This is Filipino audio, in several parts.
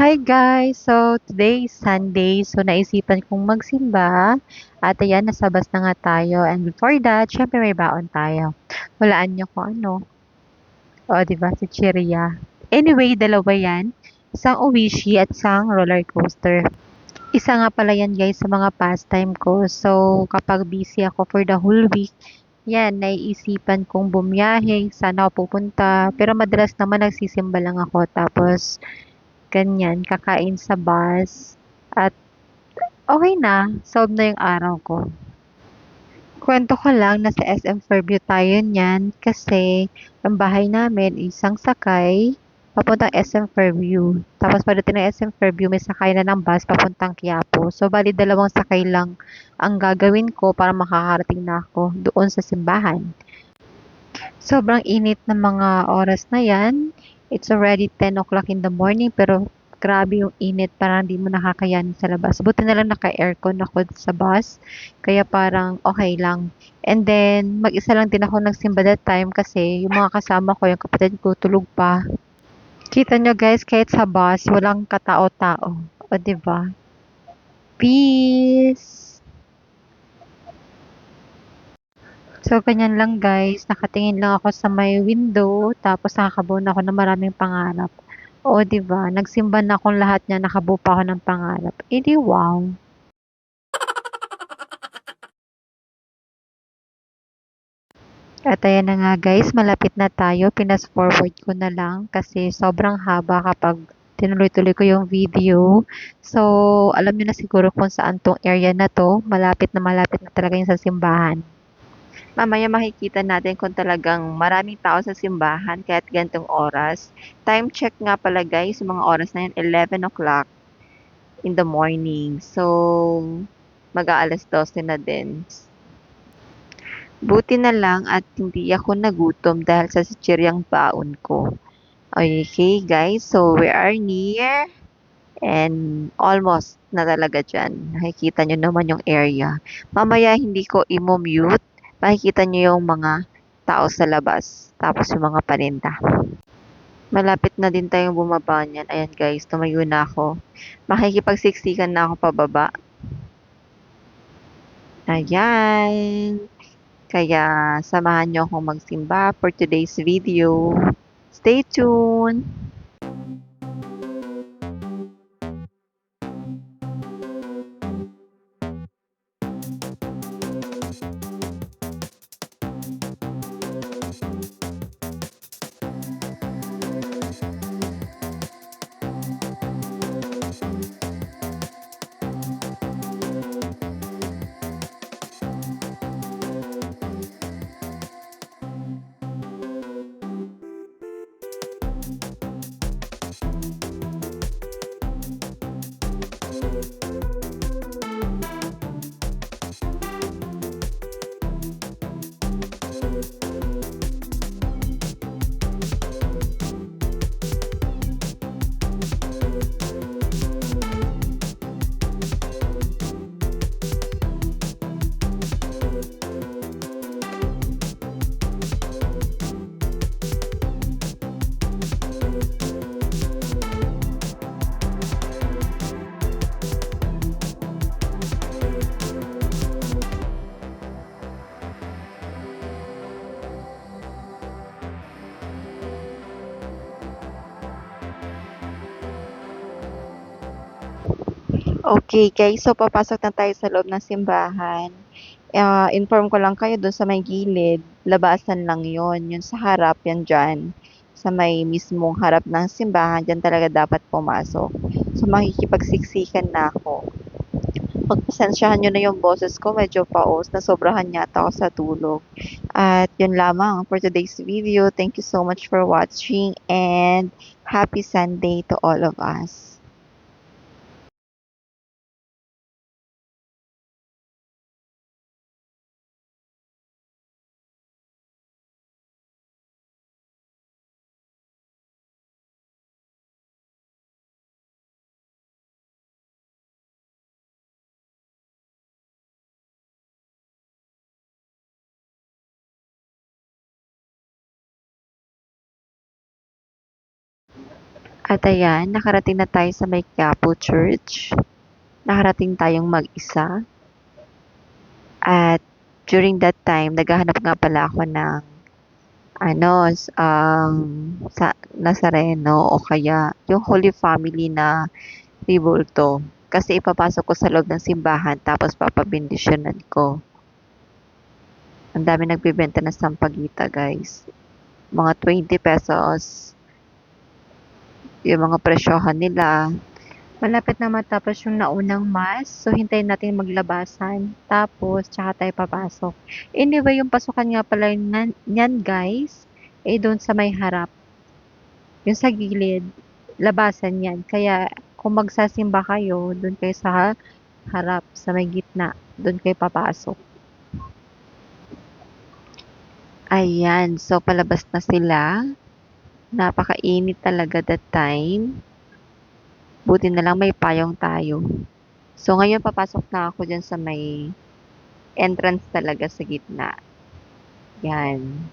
Hi guys! So, today is Sunday. So, naisipan kong magsimba. At ayan, nasa bus na nga tayo. And before that, syempre may baon tayo. Walaan niyo kung ano. O, di ba? Si Chiria. Anyway, dalawa yan. Isang Oishi at isang roller coaster. Isa nga pala yan guys sa mga pastime ko. So, kapag busy ako for the whole week, yan, naiisipan kong bumiyahe, saan ako pupunta. Pero madalas naman nagsisimba lang ako. Tapos, ganyan, kakain sa bus. At okay na, solve na yung araw ko. Kwento ko lang, nasa SM Fairview tayo niyan kasi ang bahay namin isang sakay papuntang SM Fairview. Tapos pagdating ng SM Fairview, may sakay na ng bus papuntang Quiapo. So, bali dalawang sakay lang ang gagawin ko para makakarating na ako doon sa simbahan. Sobrang init ng mga oras na yan. It's already 10 o'clock in the morning pero grabe yung init parang hindi mo nakakayanin sa labas. Buti na lang naka-aircon ako sa bus kaya parang okay lang. And then mag-isa lang din ako nagsimba that time kasi yung mga kasama ko, yung kapatid ko tulog pa. Kita nyo guys, kahit sa bus, walang katao-tao. O, di ba? Peace! So, ganyan lang guys. Nakatingin lang ako sa may window. Tapos nakakabuo na ako ng maraming pangarap. O, di ba? Nagsimba na akong lahat niya. Nakabuo pa ako ng pangarap. Eh, di wow. At ayan na nga guys, malapit na tayo. Pinas forward ko na lang kasi sobrang haba kapag tinuloy-tuloy ko yung video. So, alam niyo na siguro kung saan tong area na to. Malapit na malapit na talaga yung sa simbahan. Mamaya makikita natin kung talagang maraming tao sa simbahan kahit gantong oras. Time check nga pala guys, yung mga oras na yun, 11 o'clock in the morning. So, mag-aalas 12 na din. Buti na lang at hindi ako nagutom dahil sa sichiryang baon ko. Okay guys, so we are near and almost na talaga dyan. Nakikita nyo naman yung area. Mamaya hindi ko imo-mute makikita nyo yung mga tao sa labas. Tapos yung mga paninda. Malapit na din tayong bumaba niyan. Ayan guys, tumayo na ako. Makikipagsiksikan na ako pababa. Ayan. Kaya samahan nyo akong magsimba for today's video. Stay tuned! Okay guys, so papasok na tayo sa loob ng simbahan. Ah, inform ko lang kayo doon sa may gilid, labasan lang yon Yun sa harap, yan dyan. Sa may mismong harap ng simbahan, dyan talaga dapat pumasok. So makikipagsiksikan na ako. Pagpasensyahan nyo na yung boses ko, medyo paos, nasobrahan yata ako sa tulog. At yun lamang for today's video. Thank you so much for watching and happy Sunday to all of us. At ayan, nakarating na tayo sa may Quiapo Church. Nakarating tayong mag-isa. At during that time, naghahanap nga pala ako ng ano, um, sa Nazareno o kaya yung Holy Family na Ribulto. Kasi ipapasok ko sa loob ng simbahan tapos papabindisyonan ko. Ang dami nagbibenta ng sampagita, guys. Mga 20 pesos. Yung mga presyohan nila. Malapit na matapos yung naunang mass. So, hintayin natin maglabasan. Tapos, tsaka tayo papasok. Anyway, yung pasukan nga pala niyan, guys, eh doon sa may harap. Yung sa gilid, labasan yan. Kaya, kung magsasimba kayo, doon kayo sa harap, sa may gitna. Doon kayo papasok. Ayan, so palabas na sila. Napakainit talaga that time. Buti na lang may payong tayo. So ngayon papasok na ako dyan sa may entrance talaga sa gitna. Yan.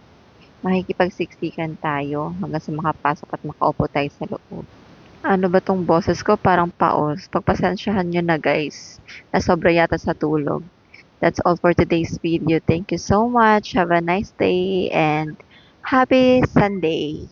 Makikipagsiksikan tayo hanggang sa makapasok at makaupo tayo sa loob. Ano ba tong boses ko? Parang paos. Pagpasensyahan nyo na guys. Nasobra yata sa tulog. That's all for today's video. Thank you so much. Have a nice day and happy Sunday.